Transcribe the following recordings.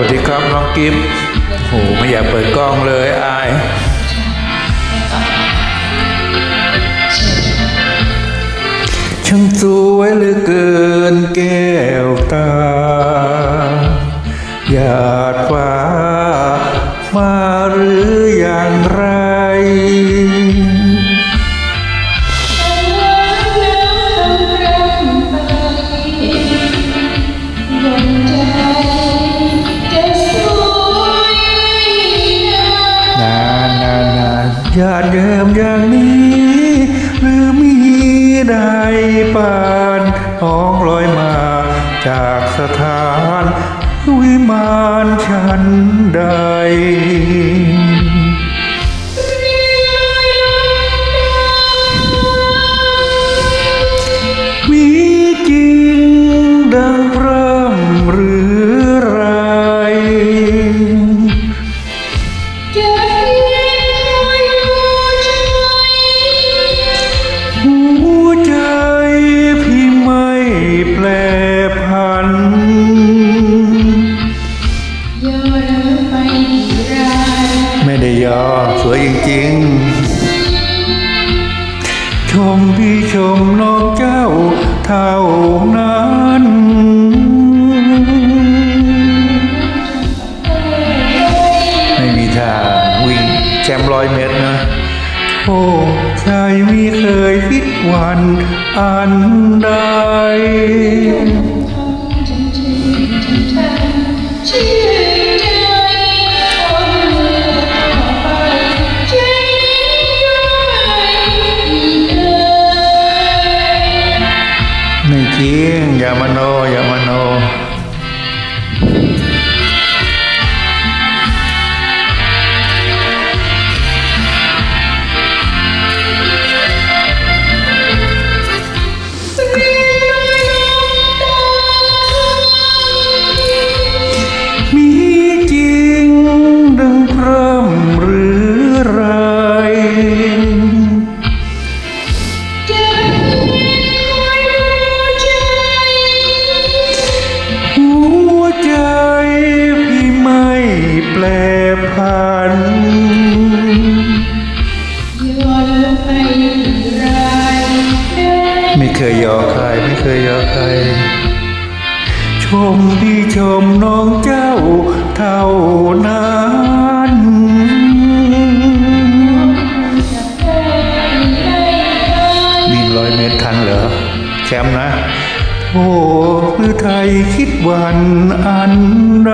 วัสดีครับน้องกิฟต์โหไม่อยากเปิดกล้องเลยอายช่างสวยเหลือเกินแก้วตาหยาดฟ้ามาหรืออย่างไร อย่างนี้ หรือมีใดปานท้องลอยมา จากสถานวิมานชั้นใด ยอสวยจริงๆ ชมพี่ชมน้องเจ้าเท่านั้นไม่มีทางวิ่งแชมป์ร้อยเมตรนะ โอ้ใจไม่เคยคิดวันอันใด แปลพันไม่เคยยอใครไม่เคยยอใคร ชมพี่ชมน้องเจ้าเท่านั้นวิ่งร้อยเมตรทันเหรอ แชมป์นะโอ้หรือไทยคิดวันอันใด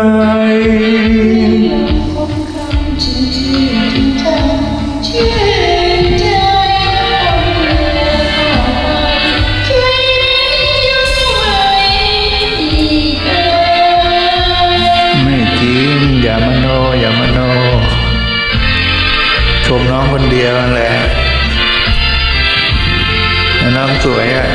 มน้องคนเดียวนั่นแหละน้องสวยอะ